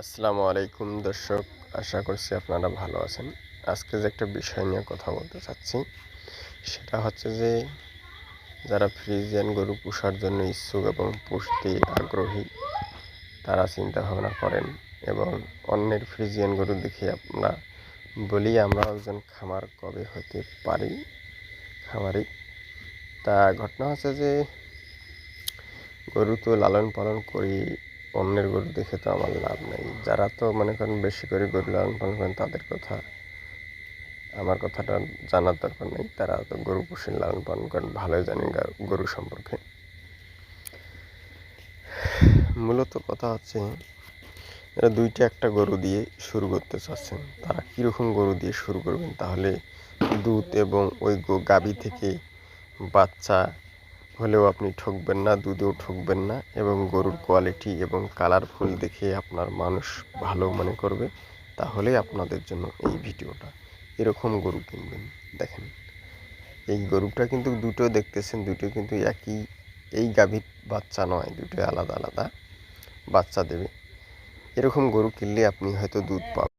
আসসালামু আলাইকুম দর্শক, আশা করছি আপনারা ভালো আছেন। আজকে যে একটা বিষয় নিয়ে কথা বলতে চাচ্ছি, সেটা হচ্ছে যে, যারা ফ্রিজিয়ান গরু পোষার জন্য ইচ্ছুক এবং পুষতে আগ্রহী, তারা চিন্তা ভাবনা করেন এবং অন্যের ফ্রিজিয়ান গরু দেখে আমরা বলি, আমরা একজন খামার কবে হতে পারি? খামারি। তা ঘটনা হচ্ছে যে, গরু তো লালন পালন করি অন্যের গরু দেখে তো আমার লাভ নেই। যারা তো মনে করেন বেশি করে গরু লালন পালন করেন, তাদের কথা আমার কথাটা জানার দরকার নেই। তারা তো গরু পুষে লালন পালন করেন, ভালোই জানি গা- গরু সম্পর্কে। মূলত কথা হচ্ছে এরা দুইটা একটা গরু দিয়ে শুরু করতে চাচ্ছেন, তারা কীরকম গরু দিয়ে শুরু করবেন? তাহলে দুধ এবং ওই গাভী থেকে বাচ্চা হলেও আপনি ঠকবেন না, দুধেও ঠকবেন না এবং গরুর কোয়ালিটি এবং কালারফুল দেখে আপনার মানুষ ভালো মনে করবে, তাহলে আপনাদের জন্য এই ভিডিওটা। এরকম গরু কিনবেন, দেখেন। এই গরুটা কিন্তু দুটো দেখতেছেন, দুটো কিন্তু একই, এই গাভীর বাচ্চা নয় দুটো আলাদা আলাদা বাচ্চা দেবে। এরকম গরু কিনলে আপনি হয়তো দুধ পাবেন।